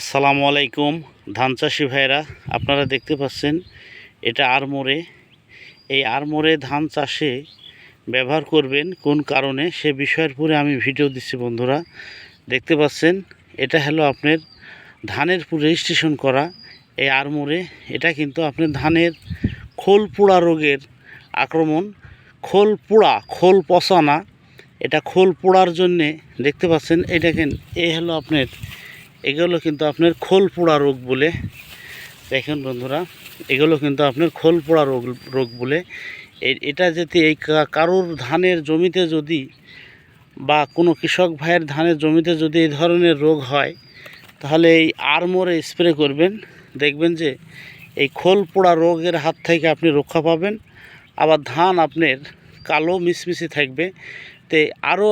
আসসালামু আলাইকুম, ধান চাষি ভাইরা আপনারা দেখতে পাচ্ছেন, এটা আরমোরে। এই আরমোরে ধান চাষে ব্যবহার করবেন, কোন কারণে? সে বিষয়ের পরে আমি ভিডিও দিচ্ছি, বন্ধুরা। দেখতে পাচ্ছেন, এটা হলো আপনার ধানের রেজিস্ট্রেশন করা এই আরমোরে। এটা কিন্তু আপনার ধানের খোল পোড়া রোগের আক্রমণ। খোল পোড়া খোল পচানা, এটা খোল পোড়ার জন্যে দেখতে পাচ্ছেন এটাকে এ হলো আপনার এগুলো কিন্তু আপনার খোল পোড়া রোগ বলে। দেখেন বন্ধুরা, এগুলো কিন্তু আপনার খোল পোড়া রোগ রোগ বলে। এটা যদি এই কারোর ধানের জমিতে যদি বা কোনো কৃষক ভাইয়ের ধানের জমিতে যদি এই ধরনের রোগ হয়, তাহলে এই আরমোরে স্প্রে করবেন। দেখবেন যে এই খোল পোড়া রোগের হাত থেকে আপনি রক্ষা পাবেন। আবার ধান আপনার কালো মিশমিশি থাকবে। তে আরও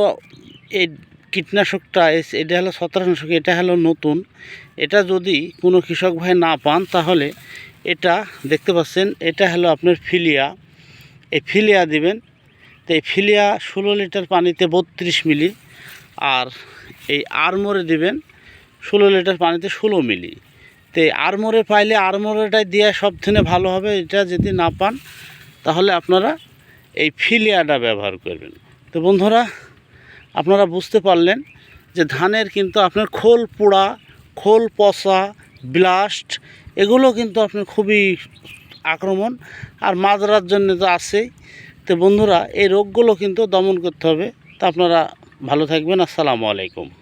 এই কীটনাশকটা এটা হলো ছত্রাকনাশক, এটা হলো নতুন। এটা যদি কোনো কৃষক ভাই না পান, তাহলে এটা দেখতে পাচ্ছেন, এটা হলো আপনার ফিলিয়া। এই ফিলিয়া দিবেন, তো এই ফিলিয়া ষোলো লিটার পানিতে বত্রিশ মিলি, আর এই আরমোরে দিবেন ষোলো লিটার পানিতে ষোলো মিলি। তো এই আরমোরে পাইলে আরমোরেটাই দেওয়া সব থেকে ভালো হবে, এটা যদি না পান, তাহলে আপনারা এই ফিলিয়াটা ব্যবহার করবেন। তো বন্ধুরা আপনারা বুঝতে পারলেন যে ধানের কিন্তু আপনার খোল পোড়া, খোল পচা ব্লাস্ট এগুলো কিন্তু আপনার খুবই আক্রমণ। আর মাজরার জন্য তো আছেই। তো বন্ধুরা, এই রোগগুলো কিন্তু দমন করতে হবে। তা আপনারা ভালো থাকবেন। আসসালামু আলাইকুম।